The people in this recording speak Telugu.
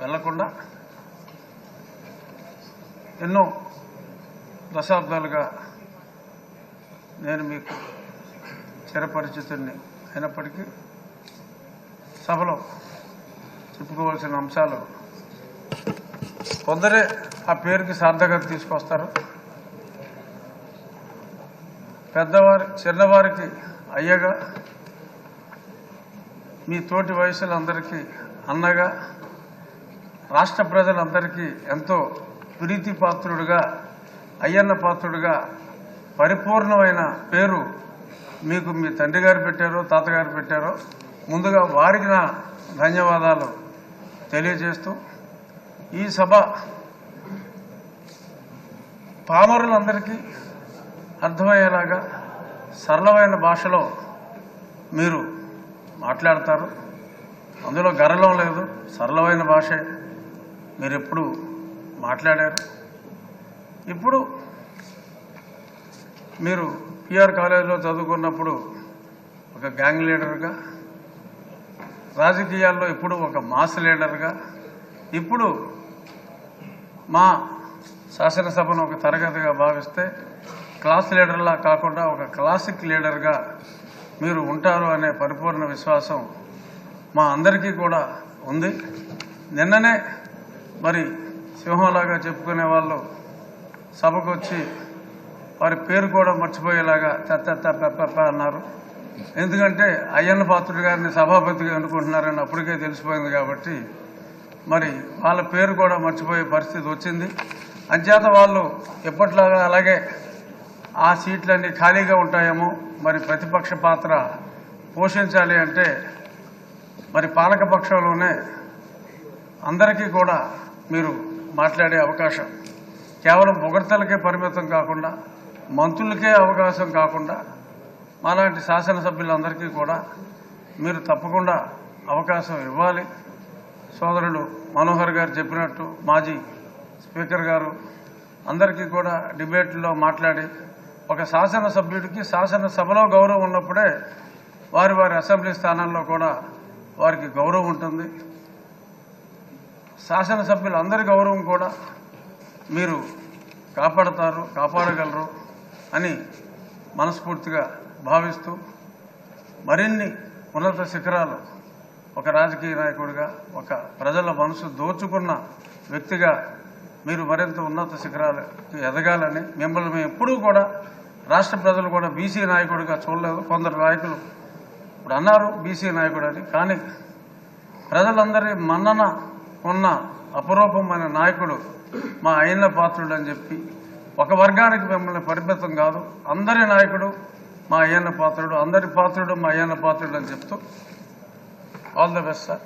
వెళ్ళకుండా ఎన్నో దశాబ్దాలుగా నేను మీకు చిరపరిచితుడిని అయినప్పటికీ సభలో చెప్పుకోవాల్సిన అంశాలు కొందరే ఆ పేరుకి సార్థకత తీసుకొస్తారు. పెద్దవారి చిన్నవారికి అయ్యగా మీ తోటి వయసులందరికీ అన్నగా రాష్ట్ర ప్రజలందరికీ ఎంతో ప్రీతి పాత్రుడుగా అయ్యన్న పాత్రుడుగా పరిపూర్ణమైన పేరు మీకు మీ తండ్రి గారు పెట్టారో తాతగారు పెట్టారో ముందుగా వారికి నా ధన్యవాదాలు తెలియజేస్తూ ఈ సభ పామరులందరికీ అర్థమయ్యేలాగా సరళమైన భాషలో మీరు మాట్లాడతారు. అందులో గర్వం లేదు సరళమైన భాషే. మీరు ఎప్పుడు మాట్లాడారు? ఇప్పుడు మీరు పిఆర్ కాలేజీలో చదువుకున్నప్పుడు ఒక గ్యాంగ్ లీడర్గా రాజకీయాల్లో ఇప్పుడు ఒక మాస్ లీడర్గా ఇప్పుడు మా శాసనసభను ఒక తరగతిగా భావిస్తే క్లాస్ లీడర్లా కాకుండా ఒక క్లాసిక్ లీడర్గా మీరు ఉంటారు అనే పరిపూర్ణ విశ్వాసం మా అందరికీ కూడా ఉంది. నిన్ననే మరి సింహంలాగా చెప్పుకునే వాళ్ళు సభకు వచ్చి వారి పేరు కూడా మర్చిపోయేలాగా తత్త అన్నారు. ఎందుకంటే అయ్యన్న పాత్రుడు గారిని సభాపతిగా అనుకుంటున్నారని అప్పటికే తెలిసిపోయింది కాబట్టి మరి వాళ్ళ పేరు కూడా మర్చిపోయే పరిస్థితి వచ్చింది. అంచేత వాళ్ళు ఎప్పట్లాగా అలాగే ఆ సీట్లన్నీ ఖాళీగా ఉంటాయేమో మరి ప్రతిపక్ష పాత్ర పోషించాలి అంటే మరి పాలకపక్షంలోనే అందరికీ కూడా మీరు మాట్లాడే అవకాశం. కేవలం పొగడ్తలకే పరిమితం కాకుండా మంత్రులకే అవకాశం కాకుండా మాలాంటి శాసనసభ్యులందరికీ కూడా మీరు తప్పకుండా అవకాశం ఇవ్వాలి. సోదరుడు మనోహర్ గారు చెప్పినట్టు మాజీ స్పీకర్ గారు అందరికీ కూడా డిబేట్లో మాట్లాడి ఒక శాసనసభ్యుడికి శాసనసభలో గౌరవం ఉన్నప్పుడే వారి వారి అసెంబ్లీ స్థానాల్లో కూడా వారికి గౌరవం ఉంటుంది. శాసనసభ్యులందరి గౌరవం కూడా మీరు కాపాడతారు కాపాడగలరు అని మనస్ఫూర్తిగా భావిస్తూ మరిన్ని ఉన్నత శిఖరాలు ఒక రాజకీయ నాయకుడిగా ఒక ప్రజల మనసు దోచుకున్న వ్యక్తిగా మీరు మరింత ఉన్నత శిఖరాలకు ఎదగాలని మిమ్మల్ని మేము ఎప్పుడూ కూడా రాష్ట్ర ప్రజలు కూడా బీసీ నాయకుడిగా చూడలేదు. కొందరు నాయకులు ఇప్పుడు అన్నారు బీసీ నాయకుడు అని. కానీ ప్రజలందరి మన్నన ఉన్న అపరూపమైన నాయకుడు మా అయిన పాత్రుడు అని చెప్పి ఒక వర్గానికి మిమ్మల్ని పరిమితం కాదు. అందరి నాయకుడు మా అయ్యన్న పాత్రుడు అందరి పాత్రుడు మా అయ్యన్న పాత్రుడు అని చెప్తూ ఆల్ ద బెస్ట్ సార్.